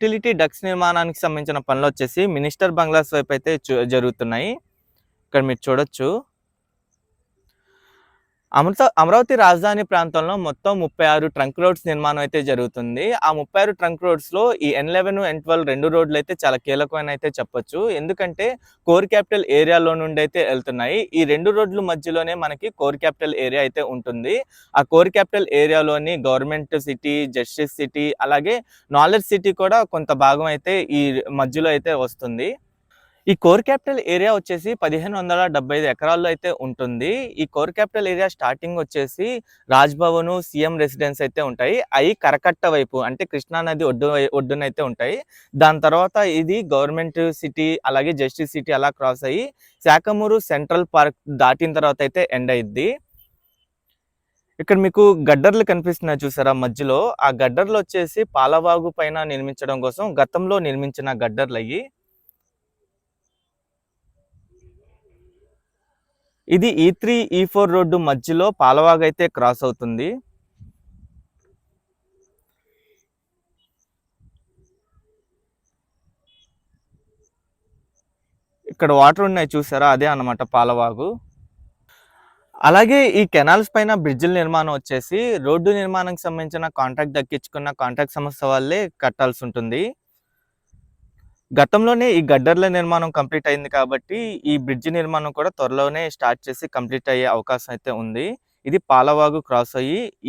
Utility ducks నిర్మాణానికి సంబంధించిన పనులు వచ్చేసి మినిస్టర్ బంగ్లాస్ వైపు అయితే జరుగుతున్నాయి. ఇక్కడ మీరు చూడొచ్చు. అమృత అమరావతి రాజధాని ప్రాంతంలో మొత్తం ముప్పై ఆరు ట్రంక్ రోడ్స్ నిర్మాణం అయితే జరుగుతుంది. ఆ ముప్పై ఆరు ట్రంక్ రోడ్స్లో ఈ ఎన్ లెవెన్ ఎన్ ట్వెల్వ్ రెండు రోడ్లు అయితే చాలా కీలకమైన అయితే చెప్పొచ్చు. ఎందుకంటే కోర్ క్యాపిటల్ ఏరియాలో నుండి అయితే వెళ్తున్నాయి. ఈ రెండు రోడ్ల మధ్యలోనే మనకి కోర్ క్యాపిటల్ ఏరియా అయితే ఉంటుంది. ఆ కోర్ క్యాపిటల్ ఏరియాలోని గవర్నమెంట్ సిటీ జస్టిస్ సిటీ అలాగే నాలెడ్జ్ సిటీ కూడా కొంత భాగం అయితే ఈ మధ్యలో అయితే వస్తుంది. ఈ కోర్ క్యాపిటల్ ఏరియా వచ్చేసి పదిహేను వందల డెబ్బై ఐదు ఎకరాల్లో అయితే ఉంటుంది. ఈ కోర్ క్యాపిటల్ ఏరియా స్టార్టింగ్ వచ్చేసి రాజ్భవన్ సీఎం రెసిడెన్స్ అయితే ఉంటాయి. అవి కరకట్ట వైపు అంటే కృష్ణా నది ఒడ్డు ఒడ్డున అయితే ఉంటాయి. దాని తర్వాత ఇది గవర్నమెంట్ సిటీ అలాగే జస్టిస్ సిటీ అలా క్రాస్ అయ్యి శాఖమూరు సెంట్రల్ పార్క్ దాటిన తర్వాత అయితే ఎండ్ అయింది ఇక్కడ మీకు గడ్డర్లు కనిపిస్తున్నాయి చూసారా మధ్యలో. ఆ గడ్డర్లు వచ్చేసి పాలవాగు పైన నిర్మించడం కోసం గతంలో నిర్మించిన గడ్డర్లు అయ్యి ఇది ఈ త్రీ ఈ ఫోర్ రోడ్డు మధ్యలో పాలవాగ్ అయితే క్రాస్ అవుతుంది. ఇక్కడ వాటర్ ఉన్నాయి చూసారా? అదే అన్నమాట పాలవాగు. అలాగే ఈ కెనాల్స్ పైన బ్రిడ్జిల నిర్మాణం వచ్చేసి రోడ్డు నిర్మాణానికి సంబంధించిన కాంట్రాక్ట్ దక్కించుకున్న కాంట్రాక్ట్ సంస్థ వాళ్ళే కట్టాల్సి ఉంటుంది. గతంలోనే ఈ గడ్డర్ల నిర్మాణం కంప్లీట్ అయింది కాబట్టి ఈ బ్రిడ్జ్ నిర్మాణం కూడా త్వరలోనే స్టార్ట్ చేసి కంప్లీట్ అయ్యే అవకాశం అయితే ఉంది. ఇది పాలవాగు క్రాస్ అయ్యి ఈ